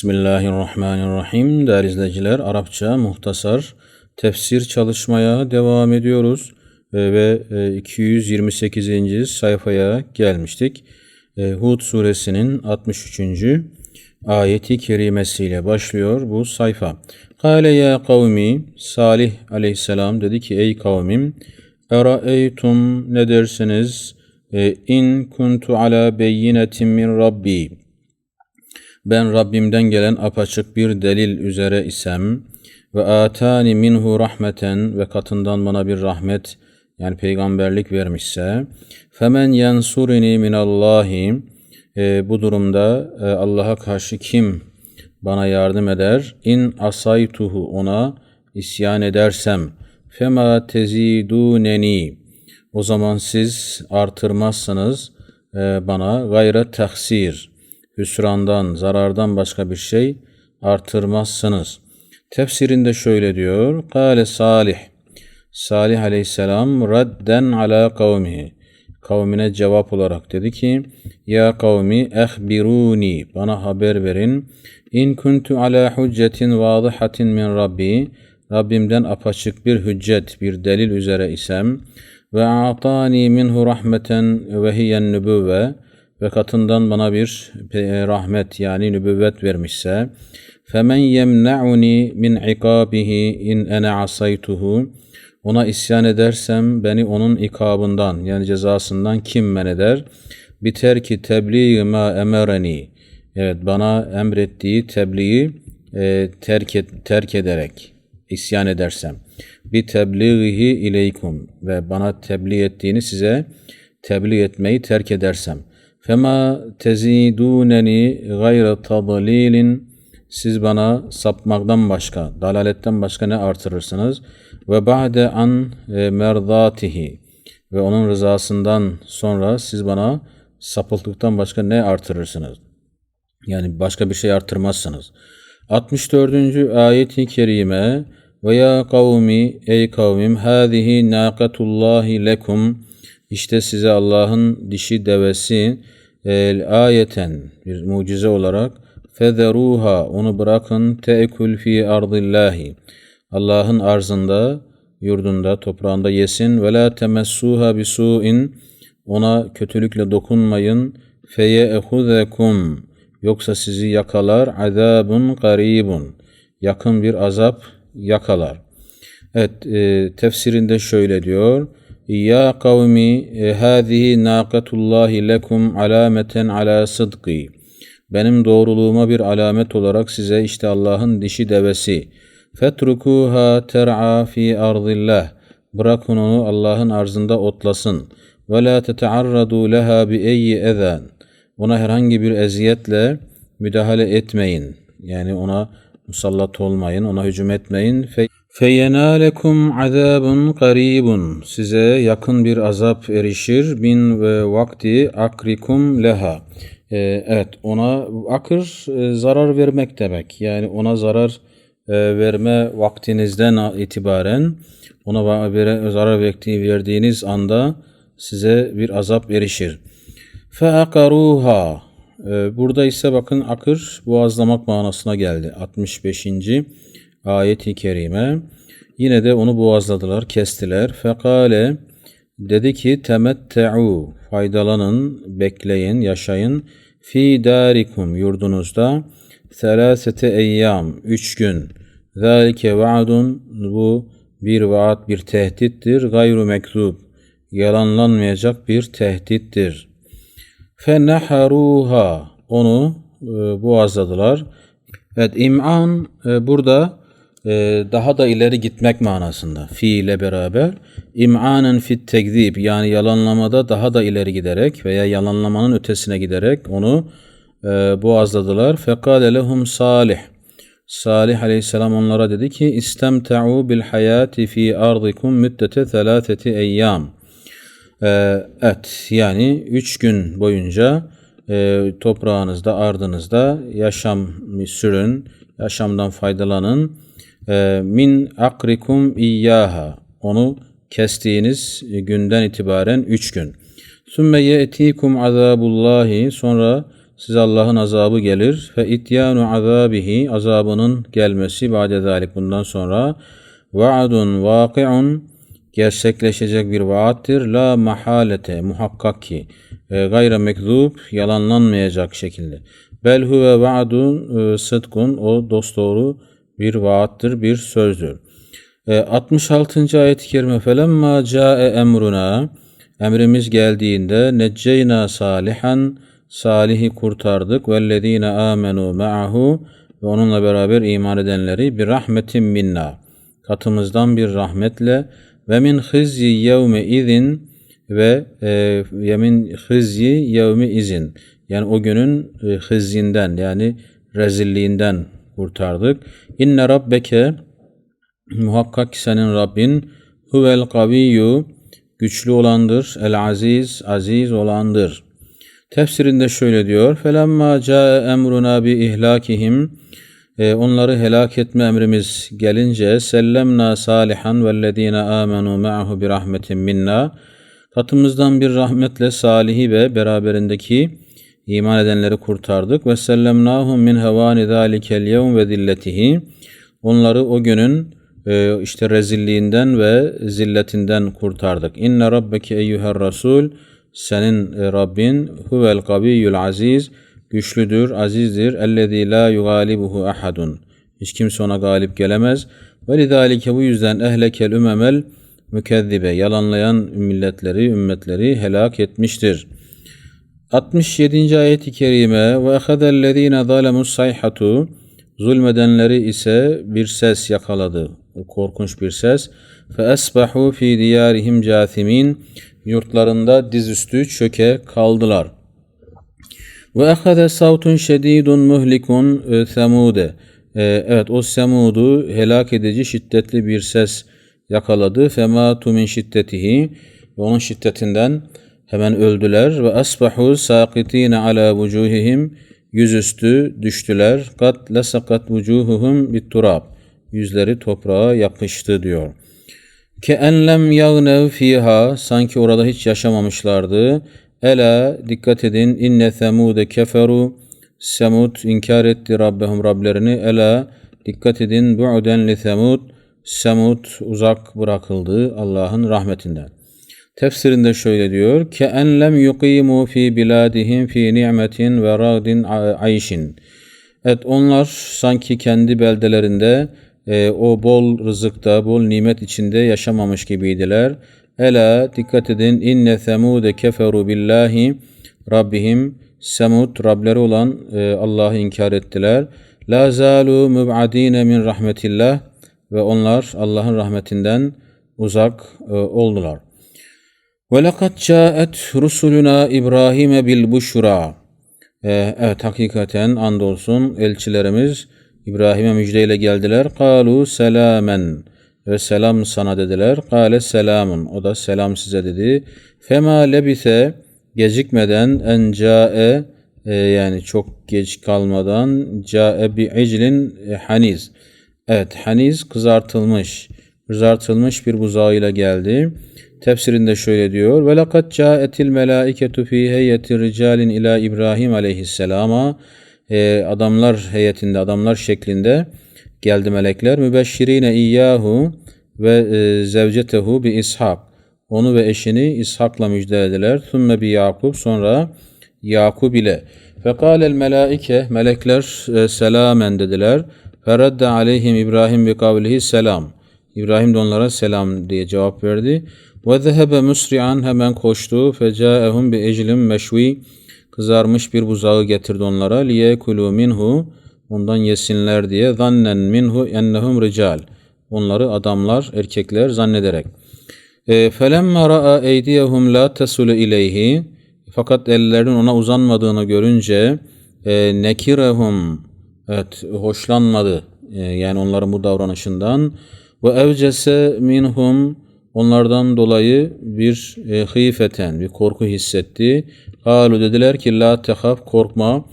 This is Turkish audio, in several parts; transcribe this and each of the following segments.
Bismillahirrahmanirrahim. Değerli izleyiciler, Arapça muhtasar tefsir çalışmaya devam ediyoruz Ee, ve e, 228. sayfaya gelmiştik. Ee, Hud suresinin 63. ayeti kerimesiyle başlıyor bu sayfa. Kale ya kavmi, Salih aleyhisselam dedi ki ey kavmim, Eraeytum ne dersiniz? Ee, in kuntu ala beyinetin min rabbi ben Rabbimden gelen apaçık bir delil üzere isem ve atani minhu rahmeten ve katından bana bir rahmet yani peygamberlik vermişse femen yansurini minallahi e, bu durumda e, Allah'a karşı kim bana yardım eder? İn asaytuhu ona isyan edersem fema teziduneni o zaman siz artırmazsınız e, bana gayre tahsir hüsrandan, zarardan başka bir şey artırmazsınız. Tefsirinde şöyle diyor. Kale Salih. Salih aleyhisselam radden ala kavmihi. Kavmine cevap olarak dedi ki Ya kavmi ehbiruni bana haber verin. İn kuntu ala hüccetin vadihatin min Rabbi. Rabbimden apaçık bir hüccet, bir delil üzere isem ve atani minhu rahmeten ve hiyen nübüvve ve katından bana bir rahmet yani nübüvvet vermişse femen yemna'uni min ikabihi in ene asaytuhu ona isyan edersem beni onun ikabından yani cezasından kim men eder? Biter ki tebliğ ma emereni. Evet bana emrettiği tebliği e, terk, et, terk ederek isyan edersem. Bi tebliğihi ileykum ve bana tebliğ ettiğini size tebliğ etmeyi terk edersem. Fema teziduneni gayre tadlilin siz bana sapmaktan başka, dalaletten başka ne artırırsınız? Ve ba'de an e, merdatihi ve onun rızasından sonra siz bana sapıklıktan başka ne artırırsınız? Yani başka bir şey artırmazsınız. 64. ayet-i kerime ve ya kavmi ey kavmim hâzihi nâkatullâhi lekum işte size Allah'ın dişi devesi el ayeten bir mucize olarak federuha onu bırakın teekül fi ardillahi Allah'ın arzında yurdunda toprağında yesin ve la temessuha bisu'in ona kötülükle dokunmayın feye ehuzekum yoksa sizi yakalar azabun garibun yakın bir azap yakalar. Evet e, tefsirinde şöyle diyor. Ya kavmi e, hâzihi nâkatullâhi lekum alameten ala sıdkı. Benim doğruluğuma bir alamet olarak size işte Allah'ın dişi devesi. Fetrukuha ter'a fi ardillah. Bırakın onu Allah'ın arzında otlasın. Ve la tetearradu leha bi eyyi ezen. Ona herhangi bir eziyetle müdahale etmeyin. Yani ona musallat olmayın, ona hücum etmeyin. Fe Feyenalekum azabun qaribun. Size yakın bir azap erişir. Bin ve vakti akrikum leha. Ee, evet ona akır e, zarar vermek demek. Yani ona zarar e, verme vaktinizden itibaren ona vere, zarar verdiği, verdiğiniz anda size bir azap erişir. Feakaruha. Ee, burada ise bakın akır boğazlamak manasına geldi. 65 ayet-i kerime. Yine de onu boğazladılar, kestiler. Fekale dedi ki temette'u faydalanın, bekleyin, yaşayın. Fi darikum yurdunuzda selasete eyyam üç gün. Zalike vaadun bu bir vaat bir tehdittir. Gayru mekzub yalanlanmayacak bir tehdittir. Feneharuha onu e, boğazladılar. Evet im'an e, burada e, daha da ileri gitmek manasında fiile beraber im'anen fit tekzib yani yalanlamada daha da ileri giderek veya yalanlamanın ötesine giderek onu e, boğazladılar. Fekale lehum salih Salih aleyhisselam onlara dedi ki istemta'u bil hayati fi ardikum müddete thelâtheti eyyam. Evet yani üç gün boyunca e, toprağınızda ardınızda yaşam sürün, yaşamdan faydalanın. Ee, min akrikum iyyaha. Onu kestiğiniz günden itibaren üç gün. Sümme ye'tikum azabullahi. Sonra size Allah'ın azabı gelir. Fe ityanu azabihi. Azabının gelmesi ba'de zalik bundan sonra. Vaadun vaki'un gerçekleşecek bir vaattir. La mahalete muhakkak ki e, gayre mekzub yalanlanmayacak şekilde. Bel huve vaadun e, sıdkun o dosdoğru bir vaattır, bir sözdür. E, 66. ayet-i kerime felemma ca'e emruna emrimiz geldiğinde necceyna salihan salihi kurtardık vellezine amenu ma'ahu ve onunla beraber iman edenleri bir rahmetin minna katımızdan bir rahmetle ve min hizyi yevme izin ve e, yemin hizyi yevmi izin yani o günün e, hizyinden yani rezilliğinden kurtardık. İnne rabbeke muhakkak senin Rabbin huvel kaviyyu güçlü olandır, el aziz, aziz olandır. Tefsirinde şöyle diyor. Felemma ca'e emruna bi ihlakihim e, onları helak etme emrimiz gelince sellemna salihan vellezine amenu ma'hu bir rahmetin minna. Katımızdan bir rahmetle salihi ve beraberindeki iman edenleri kurtardık. Ve sellemnahum min hevani zalikel yevm ve zilletihi. Onları o günün e, işte rezilliğinden ve zilletinden kurtardık. İnne rabbeke eyyuher rasul. Senin e, Rabbin huvel kaviyyul aziz güçlüdür, azizdir. Ellezî la yugalibuhu ahadun. Hiç kimse ona galip gelemez. Ve lidâlike bu yüzden ehlekel ümemel mükezzibe yalanlayan milletleri, ümmetleri helak etmiştir. 67. ayet-i kerime ve ehadellezîne zalemus sayhatu zulmedenleri ise bir ses yakaladı. Korkunç bir ses. Fe esbahu fi diyarihim cathimin yurtlarında dizüstü çöke kaldılar. Ve ehade savtun şedidun muhlikun e, semude. E, evet o Semud'u helak edici şiddetli bir ses yakaladı. Fematu min şiddetihi ve onun şiddetinden hemen öldüler ve asbahu sakitine ala vucuhihim yüzüstü düştüler. Kat lesakat vucuhuhum bit turab. Yüzleri toprağa yapıştı diyor. Ke enlem yagnev fiha sanki orada hiç yaşamamışlardı. Ela dikkat edin inne semude keferu Semud inkar etti Rabbehum Rablerini. Ela dikkat edin bu'den li semud Semud uzak bırakıldı Allah'ın rahmetinden. Tefsirinde şöyle diyor ke enlem yuqimu fi biladihim fi ni'metin ve ragdin ayşin. Evet onlar sanki kendi beldelerinde e, o bol rızıkta, bol nimet içinde yaşamamış gibiydiler. Ela dikkat edin inne semude keferu billahi Rabbihim Semud Rableri olan e, Allah'ı inkar ettiler. La zalu mub'adine min rahmetillah ve onlar Allah'ın rahmetinden uzak e, oldular. Ve lekad caet rusuluna İbrahim'e bil buşra. E, evet hakikaten andolsun elçilerimiz İbrahim'e müjdeyle geldiler. Kalu selamen ve selam sana dediler. Kale selamun. O da selam size dedi. Fema lebise gecikmeden en cae e, yani çok geç kalmadan cae bi iclin e, haniz. Evet haniz kızartılmış. Kızartılmış bir buzağıyla geldi. Tefsirinde şöyle diyor. Ve lekad caetil melaiketu fi heyyeti ricalin ila İbrahim aleyhisselama e, adamlar heyetinde, adamlar şeklinde geldi melekler. Mübeşşirine iyyahu ve e, zevcetehu bi ishak. Onu ve eşini İshak'la müjdelediler. Thumme bi Yakub sonra Yakub ile. Fekâlel melaike melekler e, selamen dediler. Feredde aleyhim İbrahim bi kavlihi selam. İbrahim de onlara selam diye cevap verdi. Ve zehebe musri'an hemen koştu. Fecaehum bi eclim meşvi kızarmış bir buzağı getirdi onlara. Liyekulu minhu ondan yesinler diye. Zannen minhu ennehum rical. Onları adamlar, erkekler zannederek. E, felemma ra'a eydiyehum la tesulu ileyhi fakat ellerinin ona uzanmadığını görünce e, nekirehum evet hoşlanmadı e, yani onların bu davranışından ve evcese minhum onlardan dolayı bir e, hıyfeten bir korku hissetti. Kalu dediler ki la tehaf korkma.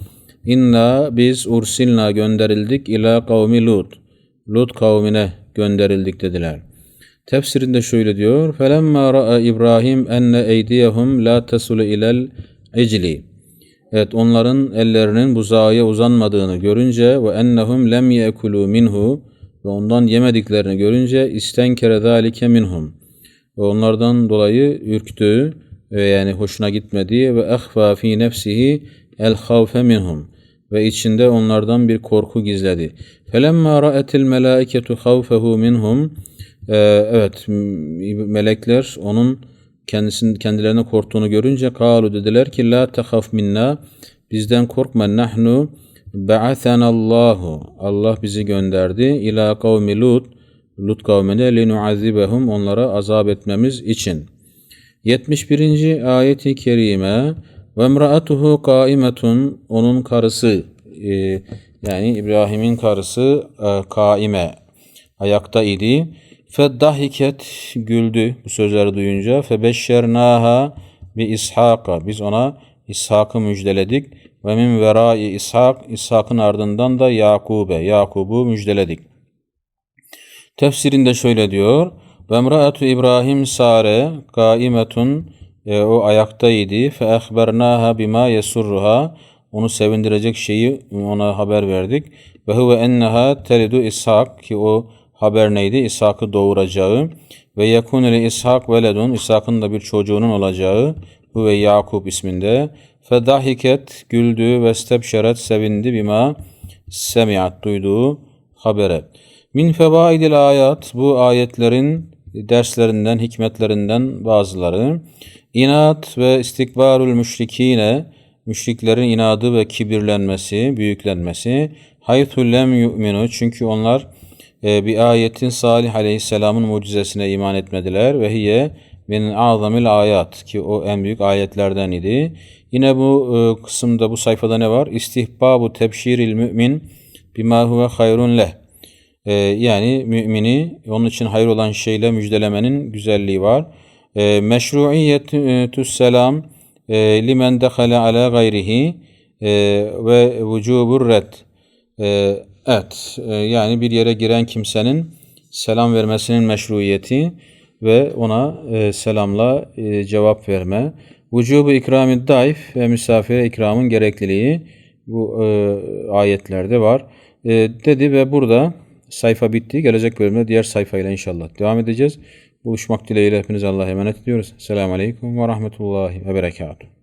İnna biz ursilna gönderildik ila kavmi Lut. Lut kavmine gönderildik dediler. Tefsirinde şöyle diyor. Felemma ra'a İbrahim enne eydiyehum la tesulu ilel ecli. Evet onların ellerinin buzağa uzanmadığını görünce ve ennehum lem yekulu minhu ve ondan yemediklerini görünce istenkere zalike minhum ve onlardan dolayı ürktü ve yani hoşuna gitmedi ve ehfa fi nefsihi el havfe minhum ve içinde onlardan bir korku gizledi. Felemma ra'etil melaiketu havfehu minhum Ee, evet melekler onun kendisinin kendilerine korktuğunu görünce kalu dediler ki la tehaf minna bizden korkma nahnu ba'athanallahu Allah bizi gönderdi ila kavmi Lut Lut kavmine linuazibehum onlara azap etmemiz için. 71. ayeti kerime ve emraatuhu kaimetun onun karısı e, yani İbrahim'in karısı e, kaime ayakta idi. Feddahiket güldü bu sözleri duyunca. Febeşşernaha bi İshak'a. Biz ona İshak'ı müjdeledik. Ve min verai İshak. İshak'ın ardından da Yakub'e. Yakub'u müjdeledik. Tefsirinde şöyle diyor. Ve emraatu İbrahim Sare kaimetun e, o ayaktaydı. Fe ehbernaha bima yesurruha. Onu sevindirecek şeyi ona haber verdik. Ve huve enneha telidu İshak ki o haber neydi? İshak'ı doğuracağı ve yekuneli İshak veledun İshak'ın da bir çocuğunun olacağı bu ve Yakub isminde fedahiket güldü ve stebşeret sevindi bima semiat duyduğu habere. Min fevaidil ayat bu ayetlerin derslerinden, hikmetlerinden bazıları. İnat ve istikbarul müşrikine müşriklerin inadı ve kibirlenmesi, büyüklenmesi. Haythu lem yu'minu çünkü onlar e, bir ayetin Salih Aleyhisselam'ın mucizesine iman etmediler ve hiye min azamil ayat ki o en büyük ayetlerden idi. Yine bu e, kısımda bu sayfada ne var? İstihbabu tebşiril mümin bima huve hayrun leh. E, yani mümini onun için hayır olan şeyle müjdelemenin güzelliği var. E, meşruiyetü selam limen dehale ala gayrihi e, ve vücubur red. E, e, yani bir yere giren kimsenin selam vermesinin meşruiyeti ve ona e, selamla cevap verme. Vücubu ikramid daif ve misafire ikramın gerekliliği bu ayetlerde var. Dedi ve burada sayfa bitti. Gelecek bölümde diğer sayfayla inşallah devam edeceğiz. Buluşmak dileğiyle hepinize Allah'a emanet ediyoruz. Selamun Aleyküm ve Rahmetullahi ve Berekatuhu.